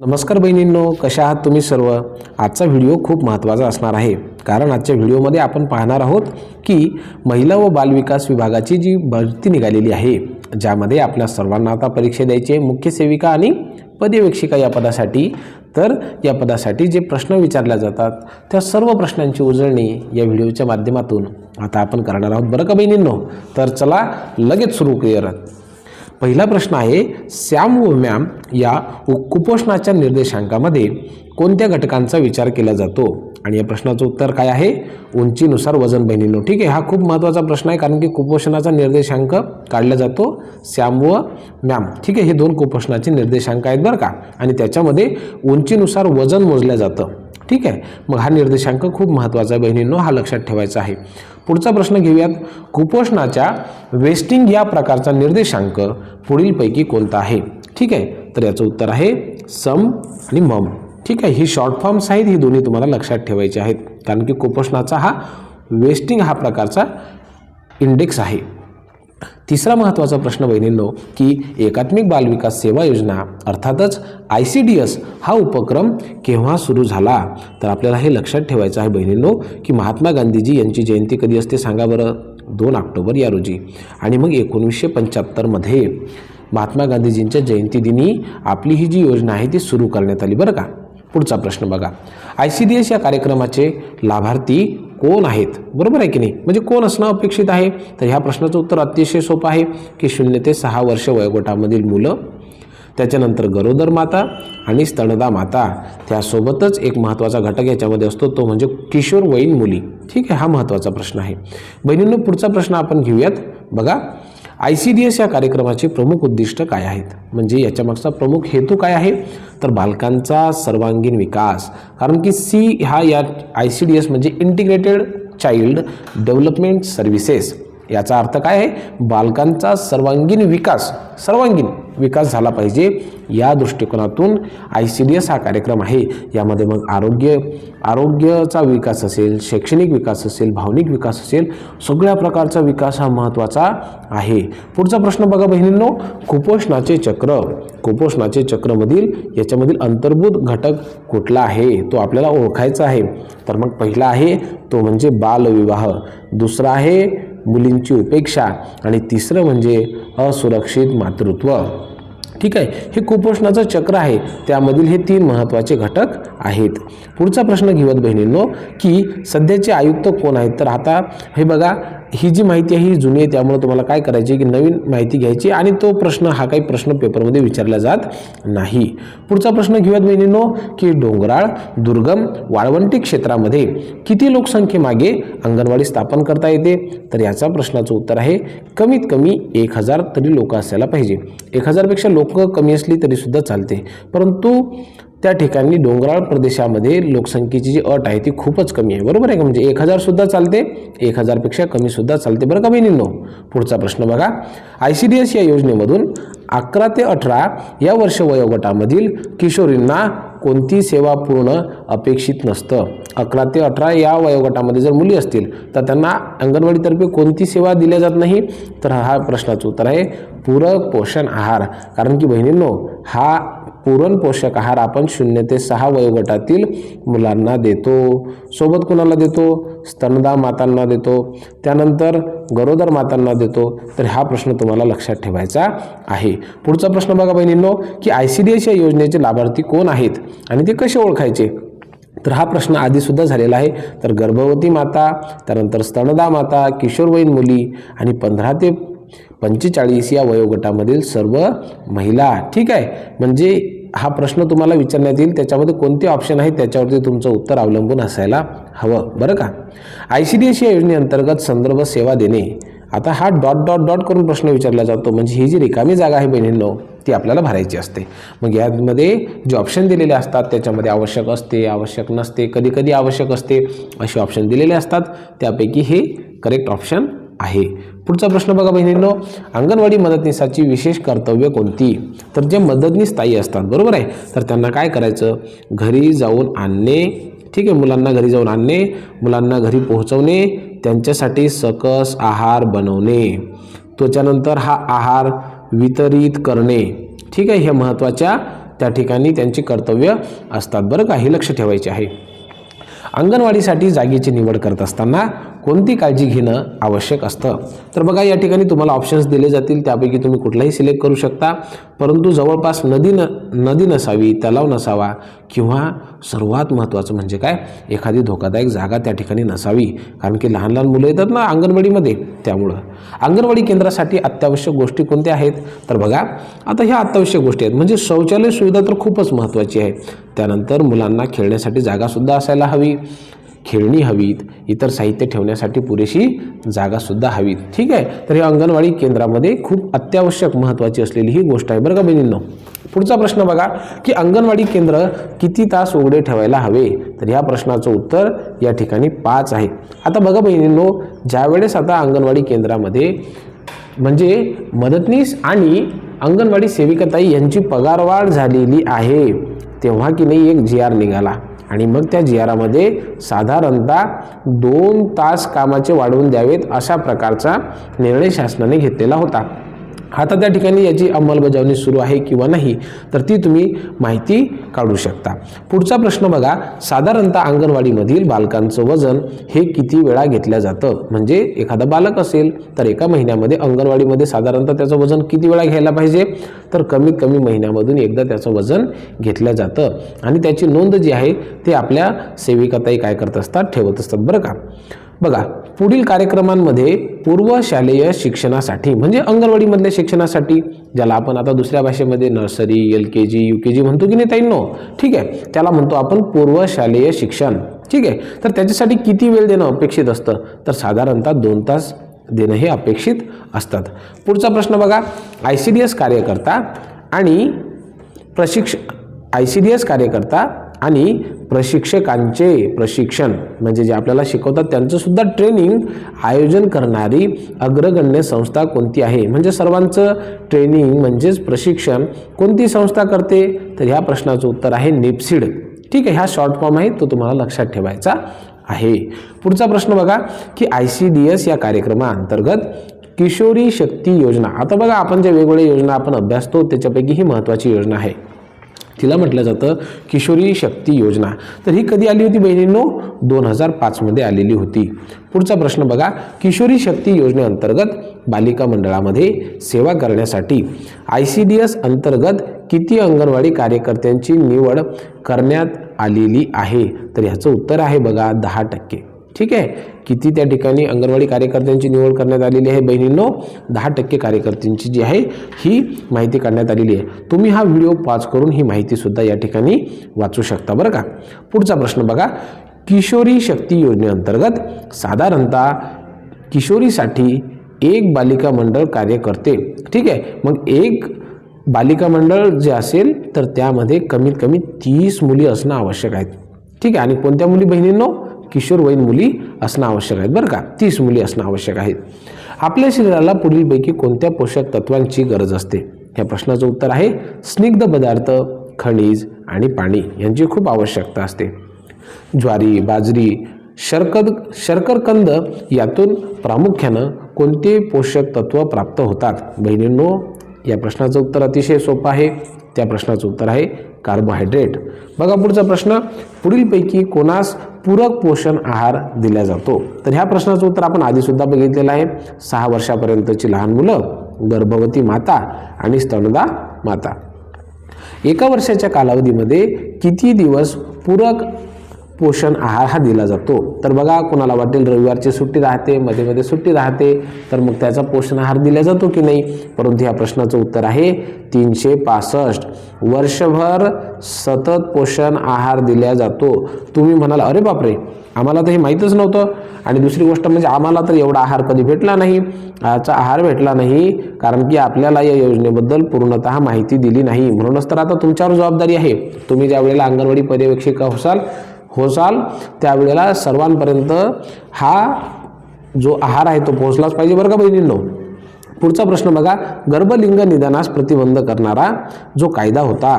नमस्कार बहिणींनो कशा आहात तुम्ही सर्व? आजचा व्हिडिओ खूप महत्त्वाचा असणार आहे. कारण आजच्या व्हिडिओमध्ये आपण पाहणार आहोत की महिला व बालविकास विभागाची जी भरती निघालेली आहे ज्यामध्ये आपल्या सर्वांना आता परीक्षा द्यायची आहे मुख्य सेविका आणि पर्यवेक्षिका या पदासाठी. तर या पदासाठी जे प्रश्न विचारल्या जातात त्या सर्व प्रश्नांची उजळणी या व्हिडिओच्या माध्यमातून आता आपण करणार आहोत. बरं का बहिणींनो? तर चला लगेच सुरू करूयात. पहिला प्रश्न आहे सॅम व मॅम या उ- कुपोषणाच्या निर्देशांकामध्ये कोणत्या घटकांचा विचार केला जातो? आणि या प्रश्नाचं उत्तर काय आहे? उंचीनुसार वजन बहिणीनो. ठीक आहे हा खूप महत्त्वाचा प्रश्न आहे कारण की कुपोषणाचा निर्देशांक काढला जातो सॅम व मॅम ठीक आहे हे दोन कुपोषणाचे निर्देशांक आहेत बरं का? आणि त्याच्यामध्ये उंचीनुसार वजन मोजलं जातं. ठीक आहे. मग हा निर्देशांक खूप महत्त्वाचा आहे बहिणींनो हा लक्षात ठेवायचा आहे. पुढचा प्रश्न घेऊयात. कुपोषणाच्या वेस्टिंग या प्रकारचा निर्देशांक पुढीलपैकी कोणता आहे? ठीक आहे. तर याचं उत्तर आहे सम आणि मम. ठीक आहे. ही शॉर्ट फॉर्म्स आहेत ही दोन्ही तुम्हाला लक्षात ठेवायची आहेत. कारण की कुपोषणाचा हा वेस्टिंग हा प्रकारचा इंडेक्स आहे. तिसरा महत्त्वाचा प्रश्न बहिणींनो की एकात्मिक बालविकास सेवा योजना अर्थातच आय सी डी एस हा उपक्रम केव्हा सुरू झाला? तर आपल्याला हे लक्षात ठेवायचं आहे बहिणींनो की महात्मा गांधीजी यांची जयंती कधी असते सांगा बरं? दोन ऑक्टोबर या रोजी. आणि मग एकोणीसशे पंच्याहत्तरमध्ये महात्मा गांधीजींच्या जयंतीदिनी आपली ही जी योजना आहे ती सुरू करण्यात आली बरं का? पुढचा प्रश्न बघा. आय सी डी एस या कार्यक्रमाचे लाभार्थी कोण आहेत? बरोबर आहे की नाही? म्हणजे कोण असणं अपेक्षित आहे? तर ह्या प्रश्नाचं उत्तर अतिशय सोपं आहे की शून्य ते सहा वर्ष वयोगटामधील मुलं त्याच्यानंतर गरोदर माता आणि स्तनदा माता त्यासोबतच एक महत्त्वाचा घटक याच्यामध्ये असतो तो म्हणजे किशोरवयीन मुली. ठीक आहे हा महत्त्वाचा प्रश्न आहे. बहिणींनो पुढचा प्रश्न आपण घेऊयात. बघा आय सी डी एस या कार्यक्रमाचे प्रमुख उद्दिष्ट काय आहेत? म्हणजे याच्यामागचा प्रमुख हेतू काय आहे? तर बालकांचा सर्वांगीण विकास. कारण की सी हा या आय सी डी एस म्हणजे इंटिग्रेटेड चाइल्ड डेव्हलपमेंट सर्व्हिसेस याचा अर्थ काय आहे? बालकांचा सर्वांगीण विकास सर्वांगीण विकास झाला पाहिजे या दृष्टिकोनातून आय सी डी एस हा कार्यक्रम आहे. यामध्ये मग आरोग्य आरोग्याचा विकास असेल शैक्षणिक विकास असेल भावनिक विकास असेल सगळ्या प्रकारचा विकास हा महत्त्वाचा आहे. पुढचा प्रश्न बघा बहिणींनो कुपोषणाचे चक्र कुपोषणाचे चक्रमधील याच्यामधील अंतर्भूत घटक कुठला आहे? तो आपल्याला ओळखायचा आहे. तर मग पहिला आहे तो म्हणजे बालविवाह. दुसरा आहे मुलींची उपेक्षा आणि तिसरं म्हणजे असुरक्षित मातृत्व. ठीक आहे? हे कुपोषणाचं चक्र आहे. त्यामधील हे तीन महत्त्वाचे घटक आहेत. पुढचा प्रश्न घेऊयात बहिणींनो की सध्याचे आयुक्त कोण आहेत? तर आता हे बघा ही जी माहिती आहे ही जुनी आहे त्यामुळे तुम्हाला काय करायची की नवीन माहिती घ्यायची आणि तो प्रश्न हा काही प्रश्न पेपरमध्ये विचारला जात नाही. पुढचा प्रश्न घेऊयात मेनिनो की डोंगराळ दुर्गम वाळवंटी क्षेत्रामध्ये किती लोकसंख्येमागे अंगणवाडी स्थापन करता येते? तर याचा प्रश्नाचं उत्तर आहे कमीत कमी एक हजार तरी लोक असायला पाहिजे. एक हजारपेक्षा लोक कमी असली तरीसुद्धा चालते. परंतु त्या ठिकाणी डोंगराळ प्रदेशामध्ये लोकसंख्येची जी अट आहे ती खूपच कमी आहे. बरोबर आहे का? म्हणजे एक हजारसुद्धा चालते एक हजारपेक्षा कमीसुद्धा चालते. बरं का बहिणींनो? पुढचा प्रश्न बघा. आय सी डी एस या योजनेमधून अकरा ते अठरा या वर्ष वयोगटामधील किशोरींना कोणती सेवा पूर्ण अपेक्षित नसतं? अकरा ते अठरा या वयोगटामध्ये जर मुली असतील तर त्यांना अंगणवाडीतर्फे कोणती सेवा दिल्या जात नाही? तर हा प्रश्नाचं उत्तर आहे पूरक पोषण आहार. कारण की बहिणींनो हा पूरण पोषक आहार आपण शून्य ते सहा वयोगटातील मुलांना देतो. सोबत कुणाला देतो? स्तनदा मातांना देतो. त्यानंतर गरोदर मातांना देतो. तर हा प्रश्न तुम्हाला लक्षात ठेवायचा आहे. पुढचा प्रश्न बघा बहिणींनो की आय सी डी एस या योजनेचे लाभार्थी कोण आहेत आणि ते कसे ओळखायचे? तर हा प्रश्न आधीसुद्धा झालेला आहे. तर गर्भवती माता त्यानंतर स्तनदा माता किशोरवयीन मुली आणि पंधरा ते पंचेचाळीस या वयोगटामधील सर्व महिला ठीक आहे? म्हणजे हा प्रश्न तुम्हाला विचारण्यात येईल. त्याच्यामध्ये कोणते ऑप्शन आहेत? त्याच्यावरती तुमचं उत्तर अवलंबून असायला हवं. बरं का? आय सी डी एस या योजनेअंतर्गत संदर्भ सेवा देणे. आता हा डॉट डॉट डॉट करून प्रश्न विचारला जातो. म्हणजे ही जी रिकामी जागा आहे बहिणींनो ती आपल्याला भरायची असते. मग यामध्ये जे ऑप्शन दिलेले असतात त्याच्यामध्ये आवश्यक असते आवश्यक नसते कधी कधी आवश्यक असते असे ऑप्शन दिलेले असतात. त्यापैकी हे करेक्ट ऑप्शन आहे. पुढचा प्रश्न बघा बहिणींनो अंगणवाडी मदतनीसाची विशेष कर्तव्य कोणती? तर जे मदतनीस ताई असतात बरोबर आहे? तर त्यांना काय करायचं? घरी जाऊन आणणे ठीक आहे? मुलांना घरी जाऊन आणणे मुलांना घरी पोहोचवणे त्यांच्यासाठी सकस आहार बनवणे. त्याच्यानंतर हा आहार वितरित करणे. ठीक आहे? हे महत्त्वाच्या त्या ठिकाणी त्यांची कर्तव्य असतात. बरं का? हे लक्ष ठेवायचे आहे. अंगणवाडीसाठी जागेची निवड करत असताना कोणती काळजी घेणं आवश्यक असतं? तर बघा या ठिकाणी तुम्हाला ऑप्शन्स दिले जातील. त्यापैकी तुम्ही कुठलाही सिलेक्ट करू शकता. परंतु जवळपास नदी न नदी नसावी तलाव नसावा किंवा सर्वात महत्त्वाचं म्हणजे काय? एखादी धोकादायक जागा त्या ठिकाणी नसावी. कारण की लहान लहान मुलं येतात ना अंगणवाडीमध्ये. त्यामुळं अंगणवाडी केंद्रासाठी अत्यावश्यक गोष्टी कोणत्या आहेत? तर बघा आता ह्या अत्यावश्यक गोष्टी आहेत. म्हणजे शौचालय सुविधा तर खूपच महत्त्वाची आहे. त्यानंतर मुलांना खेळण्यासाठी जागासुद्धा असायला हवी. खेळणी हवीत इतर साहित्य ठेवण्यासाठी पुरेशी जागासुद्धा हवीत. ठीक आहे? तर हे अंगणवाडी केंद्रामध्ये खूप अत्यावश्यक महत्त्वाची असलेली ही गोष्ट आहे बरं का बहिणींनो? पुढचा प्रश्न बघा की अंगणवाडी केंद्र किती तास उघडे ठेवायला हवे? तर ह्या प्रश्नाचं उत्तर या ठिकाणी पाच आहे. आता बघा बहिणींनो ज्यावेळेस आता अंगणवाडी केंद्रामध्ये म्हणजे मदतनीस आणि अंगणवाडी सेविकाताई यांची पगारवाढ झालेली आहे तेव्हा की नाही एक जी आर निघाला. आणि मग त्या जियारामध्ये साधारणतः दोन तास कामाचे वाढवून द्यावेत अशा प्रकारचा निर्णय शासनाने घेतलेला होता. आता त्या ठिकाणी याची अंमलबजावणी सुरू आहे किंवा नाही तर ती तुम्ही माहिती काढू शकता. पुढचा प्रश्न बघा साधारणतः अंगणवाडीमधील बालकांचं वजन हे किती वेळा घेतलं जातं? म्हणजे एखादा बालक असेल तर एका महिन्यामध्ये अंगणवाडीमध्ये साधारणतः त्याचं वजन किती वेळा घ्यायला पाहिजे? तर कमीत कमी महिन्यामधून एकदा त्याचं वजन घेतलं जातं. आणि त्याची नोंद जी आहे ते आपल्या सेविकाताई काय करत असतात ठेवत असतात बरं का? बघा पुढील कार्यक्रमांमध्ये पूर्व शालेय शिक्षणासाठी म्हणजे अंगणवाडीमधल्या शिक्षणासाठी ज्याला आपण आता दुसऱ्या भाषेमध्ये nursery L K G U K G म्हणतो की नाही ताईंनो? ठीक आहे. त्याला म्हणतो आपण पूर्व शालेय शिक्षण. ठीक आहे. तर त्याच्यासाठी किती वेळ देणं अपेक्षित असतं? तर साधारणतः दोन तास देणं हे अपेक्षित असतात. पुढचा प्रश्न बघा. आय सी डी एस कार्यकर्ता आणि प्रशिक्ष आय सी डी एस कार्यकर्ता आणि प्रशिक्षकांचे प्रशिक्षण म्हणजे जे आपल्याला शिकवतात त्यांचंसुद्धा ट्रेनिंग आयोजन करणारी अग्रगण्य संस्था कोणती आहे? म्हणजे सर्वांचं ट्रेनिंग म्हणजेच प्रशिक्षण कोणती संस्था करते? तर ह्या प्रश्नाचं उत्तर आहे नेप्सिड ठीक आहे ह्या शॉर्ट फॉर्म आहे तो तुम्हाला लक्षात ठेवायचा आहे. पुढचा प्रश्न बघा की आय सी डी एस या कार्यक्रमाअंतर्गत किशोरी शक्ती योजना. आता बघा आपण ज्या वेगवेगळ्या योजना आपण अभ्यासतो त्याच्यापैकी ही महत्त्वाची योजना आहे. तिला म्हटलं जातं किशोरी शक्ती योजना. तर ही कधी आली होती बहिणींनो? दोन हजार पाचमध्ये आलेली होती. पुढचा प्रश्न बघा. किशोरी शक्ती योजनेअंतर्गत बालिका मंडळामध्ये सेवा करण्यासाठी आय सी डी एस अंतर्गत किती अंगणवाडी कार्यकर्त्यांची निवड करण्यात आलेली आहे? तर ह्याचं उत्तर आहे बघा दहा टक्के. ठीक आहे? किती त्या ठिकाणी अंगणवाडी कार्यकर्त्यांची निवड करण्यात आलेली आहे बहिणींनो? दहा टक्के कार्यकर्त्यांची जी आहे ही माहिती काढण्यात आलेली आहे. तुम्ही हा व्हिडिओ पाच करून ही माहितीसुद्धा या ठिकाणी वाचू शकता बरं का? पुढचा प्रश्न बघा. किशोरी शक्ती योजनेअंतर्गत साधारणतः किशोरीसाठी एक बालिका मंडळ कार्य करते. ठीक आहे? मग एक बालिका मंडळ जे असेल तर त्यामध्ये कमीत कमी तीस मुली असणं आवश्यक आहे. ठीक आहे? आणि कोणत्या मुली बहिणींनो? किशोरवयीन मुली असणं आवश्यक आहेत. बरं का? तीस मुली असणं आवश्यक आहेत. आपल्या शरीराला पुढीलपैकी कोणत्या पोषक तत्वांची गरज असते? या प्रश्नाचं उत्तर आहे स्निग्ध पदार्थ खनिज आणि पाणी यांची खूप आवश्यकता असते. ज्वारी बाजरी शर्कद शर्करकंद यातून प्रामुख्यानं कोणते पोषक तत्व प्राप्त होतात? बहिणींनो या प्रश्नाचं उत्तर अतिशय सोपं आहे. त्या प्रश्नाचं उत्तर आहे कार्बोहायड्रेट. बघा पुढचा प्रश्न. पुढीलपैकी कोणास पूरक पोषण आहार दिला जातो. तर ह्या प्रश्नाचं उत्तर आपण आधीसुद्धा बघितलेलं आहे. सहा वर्षापर्यंतची लहान मुलं गर्भवती माता आणि स्तनदा माता. एका वर्षाच्या कालावधीमध्ये किती दिवस पूरक पोषण आहार हा दिला जातो. तर बघा कोणाला वाटेल रविवारची सुट्टी राहते मध्ये मध्ये सुट्टी राहते तर मग त्याचा पोषण आहार दिला जातो की नाही? परंतु या प्रश्नाचं उत्तर आहे तीनशे पासष्ट. वर्षभर सतत पोषण आहार दिला जातो. तुम्ही म्हणाल अरे बापरे आम्हाला तर हे माहीतच नव्हतं. आणि दुसरी गोष्ट म्हणजे आम्हाला तर एवढा आहार कधी भेटला नाही याचा आहार भेटला नाही कारण की आपल्याला या योजनेबद्दल पूर्णतः माहिती दिली नाही. म्हणूनच तर आता तुमच्यावर जबाबदारी आहे. तुम्ही ज्या वेळेला अंगणवाडी पर्यवेक्षिका असाल होसाल त्यावेळेला सर्वांपर्यंत हा जो आहार आहे तो पोहोचलाच पाहिजे बरं का बहिणींनो? पुढचा प्रश्न बघा गर्भलिंग निदानास प्रतिबंध करणारा जो कायदा होता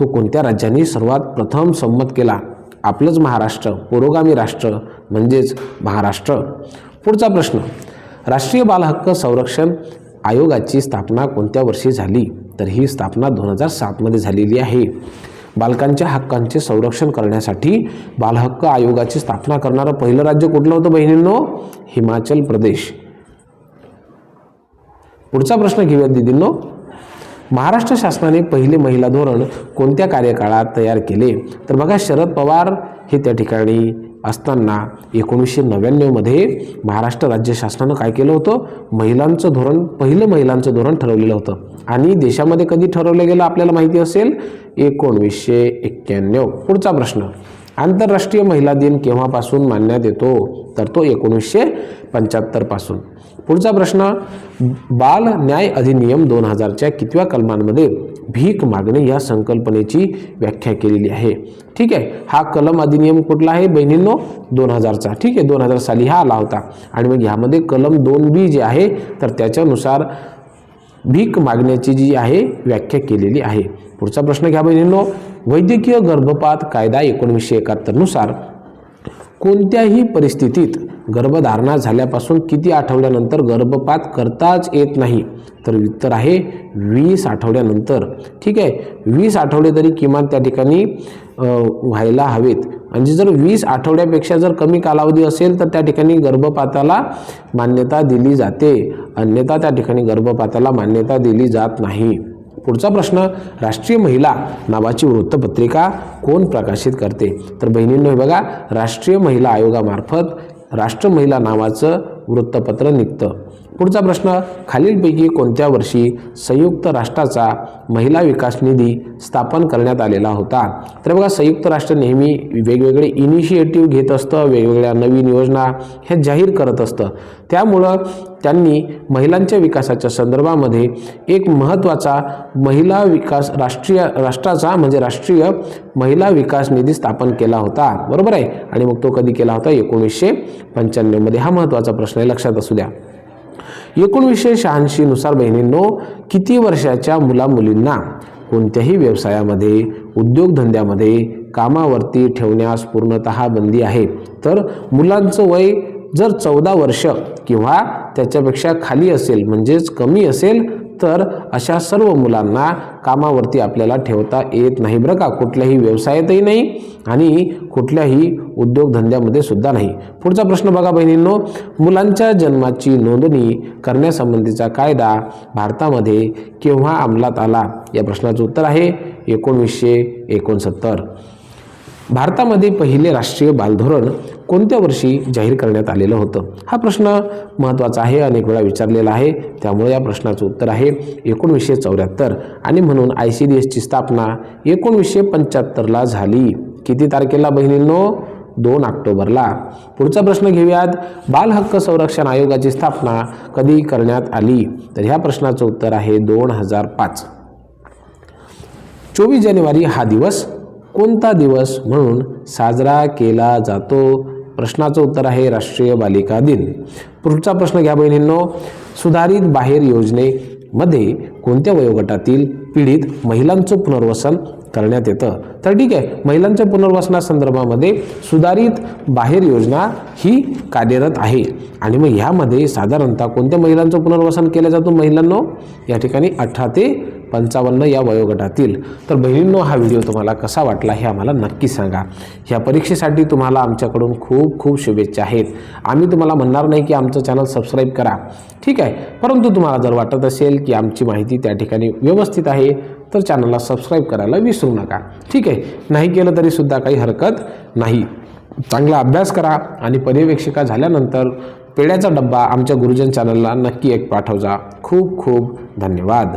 तो कोणत्या राज्यांनी सर्वात प्रथम संमत केला? आपलंच महाराष्ट्र पुरोगामी राष्ट्र म्हणजेच महाराष्ट्र. पुढचा प्रश्न राष्ट्रीय बालहक्क संरक्षण आयोगाची स्थापना कोणत्या वर्षी झाली? तर ही स्थापना दोन हजार सातमध्ये झालेली आहे. बालकांच्या हक्कांचे संरक्षण करण्यासाठी बालहक्क आयोगाची स्थापना करणारं पहिलं राज्य कुठलं होतं बहिणींनो? हिमाचल प्रदेश. पुढचा प्रश्न घेऊयात दिदींनो. महाराष्ट्र शासनाने पहिले महिला धोरण कोणत्या कार्यकाळात तयार केले? तर बघा शरद पवार हे त्या ठिकाणी असताना एकोणीसशे नव्याण्णवमध्ये महाराष्ट्र राज्य शासनानं काय केलं होतं? महिलांचं धोरण पहिलं महिलांचं धोरण ठरवलेलं होतं. आणि देशामध्ये कधी ठरवलं गेलं आपल्याला माहिती असेल? एकोणवीसशे एक्क्याण्णव. पुढचा प्रश्न. आंतरराष्ट्रीय महिला दिन केव्हापासून मानण्यात येतो? तर तो एकोणीसशे पंच्याहत्तरपासून पुढचा प्रश्न. बाल न्याय अधिनियम दोन हजारच्या कितव्या कलमांमध्ये भीक मागणे या संकल्पनेची व्याख्या केलेली आहे. ठीक आहे? हा कलम अधिनियम कुठला आहे बहिणींनो? दोन हजारचा ठीक आहे? दोन हजार साली हा आला होता. आणि मग ह्यामध्ये कलम दोन बी जे आहे तर त्याच्यानुसार भीक मागण्याची जी आहे व्याख्या केलेली आहे. पुढचा प्रश्न घ्या बहिणींनो. वैद्यकीय गर्भपात कायदा एकोणीसशे एकाहत्तरनुसार कोणत्याही परिस्थितीत गर्भधारणा झाल्यापासून किती आठवड्यानंतर गर्भपात करताच येत नाही? तर उत्तर आहे वीस आठवड्यानंतर. ठीक आहे. वीस आठवडे तरी किमान त्या ठिकाणी व्हायला हवेत. म्हणजे जर वीस आठवड्यापेक्षा जर कमी कालावधी असेल तर त्या ठिकाणी गर्भपाताला मान्यता दिली जाते. अन्यथा त्या ठिकाणी गर्भपाताला मान्यता दिली जात नाही. पुढचा प्रश्न राष्ट्रीय महिला नावाची वृत्तपत्रिका कोण प्रकाशित करते? तर बहिणींनो हे बघा राष्ट्रीय महिला आयोगामार्फत राष्ट्र महिला नावाचं वृत्तपत्र निघतं. पुढचा प्रश्न खालीलपैकी कोणत्या वर्षी संयुक्त राष्ट्राचा महिला विकास निधी स्थापन करण्यात आलेला होता? तर बघा संयुक्त राष्ट्र नेहमी वेगवेगळे इनिशिएटिव्ह घेत असतं वेगवेगळ्या नवीन योजना हे जाहीर करत असतं. त्यामुळं त्यांनी महिलांच्या विकासाच्या संदर्भामध्ये एक महत्त्वाचा महिला विकास राष्ट्रीय राष्ट्राचा म्हणजे राष्ट्रीय महिला विकास निधी स्थापन केला होता. बरोबर आहे? आणि मग तो कधी केला होता? एकोणीसशे पंच्याण्णवमध्ये. हा महत्त्वाचा प्रश्न आहे लक्षात असू द्या. एकोणीसशे शहाऐंशीनुसार बहिणींनो किती वर्षाच्या मुलामुलींना कोणत्याही व्यवसायामध्ये उद्योगधंद्यामध्ये कामावरती ठेवण्यास पूर्णतः बंदी आहे? तर मुलांचं वय जर चौदा वर्ष किंवा त्याच्यापेक्षा खाली असेल म्हणजेच कमी असेल तर अशा सर्व मुलांना कामावरती आपल्याला ठेवता येत नाही बरं का? कुठल्याही व्यवसायातही नाही आणि कुठल्याही उद्योगधंद्यामध्ये सुद्धा नाही. पुढचा प्रश्न बघा बहिणींनो मुलांच्या जन्माची नोंदणी करण्यासंबंधीचा कायदा भारतामध्ये केव्हा अंमलात आला? या प्रश्नाचं उत्तर आहे एकोणीसशे एकोणसत्तर. भारतामध्ये पहिले राष्ट्रीय बालधोरण कोणत्या वर्षी जाहीर करण्यात आलेलं होतं? हा प्रश्न महत्त्वाचा आहे अनेक वेळा विचारलेला आहे. त्यामुळे या प्रश्नाचं उत्तर आहे एकोणीसशे चौऱ्याहत्तर. आणि म्हणून आय सी डी एसची स्थापना एकोणीसशे पंच्याहत्तरला झाली. किती तारखेला बहिणींनो? दोन ऑक्टोबरला. पुढचा प्रश्न घेऊयात. बाल हक्क संरक्षण आयोगाची स्थापना कधी करण्यात आली? तर ह्या प्रश्नाचं उत्तर आहे दोन हजार पाच. चोवीस जानेवारी हा दिवस कोणता दिवस म्हणून साजरा केला जातो? प्रश्नाचं उत्तर आहे राष्ट्रीय बालिका दिन. पुढचा प्रश्न घ्या बहिणींनो. सुधारित बाहेर योजनेमध्ये कोणत्या वयोगटातील पीडित महिलांचं पुनर्वसन करण्यात येतं? तर ठीक आहे महिलांच्या पुनर्वसनासंदर्भामध्ये सुधारित बाहेर योजना ही कार्यरत आहे. आणि मग ह्यामध्ये साधारणतः कोणत्या महिलांचं पुनर्वसन केलं जातं महिलांनो? या ठिकाणी अठरा ते पंचावन्न या वयोगटातील. तर बहिणींनो हा व्हिडिओ तुम्हाला कसा वाटला हे आम्हाला नक्की सांगा. ह्या परीक्षेसाठी तुम्हाला आमच्याकडून खूप खूप शुभेच्छा आहेत. आम्ही तुम्हाला म्हणणार नाही की आमचं चॅनल सबस्क्राईब करा. ठीक आहे? परंतु तुम्हाला जर वाटत असेल की आमची माहिती त्या ठिकाणी व्यवस्थित आहे तर चॅनलला सबस्क्राईब करायला विसरू नका. ठीक आहे? नाही केलं तरीसुद्धा काही हरकत नाही. चांगला अभ्यास करा आणि पर्यवेक्षिका झाल्यानंतर पेड्याचा डब्बा आमच्या गुरुजन चॅनलला नक्की एक पाठवजा. खूप खूप धन्यवाद.